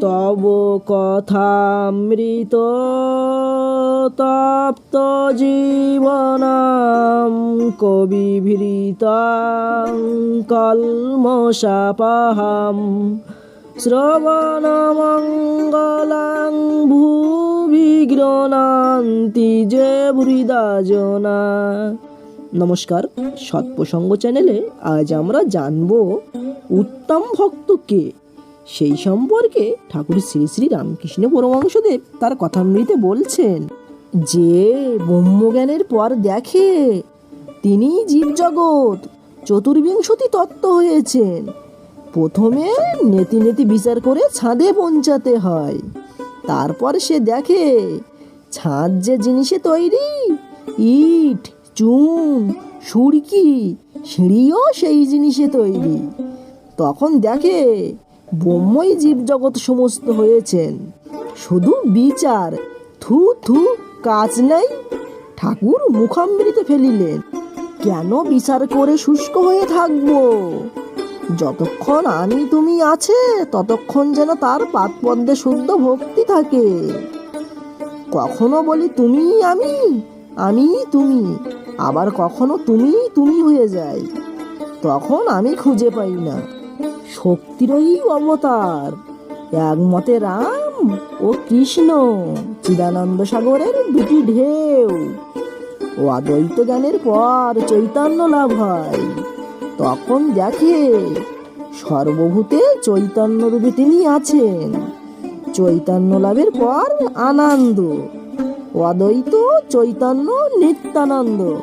তব কথামৃত তপ্ত জীবনাম কবিভৃতাং কলমশাপহাম শ্রবণমঙ্গলাং ভুবি গৃণান্তি যে বৃদাজনা নমস্কার, সৎপ্রসঙ্গ চ্যানেলে আজ আমরা জানব, উত্তম ভক্ত কে? সেই সম্পর্কে ঠাকুর শ্রী শ্রী রামকৃষ্ণ পরমহংসদেব তার কথামৃতে বলছেন, যে ব্রহ্মজ্ঞানের পর দেখে তিনি জীবজগৎ, চতুর্বিংশতি তত্ত্ব হয়েছেন। প্রথমে নেতি নেতি বিচার করে ছাদে পৌঁছাতে হয়। তারপর সে দেখে ছাদ যে জিনিসে তৈরি, ইট, চুন, সুরকি, সিঁড়িও সেই জিনিসে তৈরি। তখন দেখে ব্রহ্মই জীবজগৎ সমস্ত হয়েছেন। শুধু বিচার থু থু কাজ নেই, ঠাকুর মুখামৃত ফেলিলেন। কেন বিচার করে শুষ্ক হয়ে থাকব? যতক্ষণ আমি তুমি আছে, ততক্ষণ যেন তার পাতপদ্মে শুদ্ধ ভক্তি থাকে। কখনো বলি তুমি আমি আমি তুমি। আবার কখনো তুমি তুমি হয়ে যায়। তখন আমি খুঁজে পাই না। শক্তিরই অবতার। একমতে রাম ও কৃষ্ণ চিদানন্দ সাগরের দুটি ঢেউ। ও অদ্বৈত জ্ঞানের পর চৈতন্য লাভ হয়। তখন দেখে সর্বভূতে চৈতন্য রূপে তিনি আছেন। চৈতন্য লাভের পর আনন্দ। অদ্বৈত চৈতন্য নিত্যানন্দ।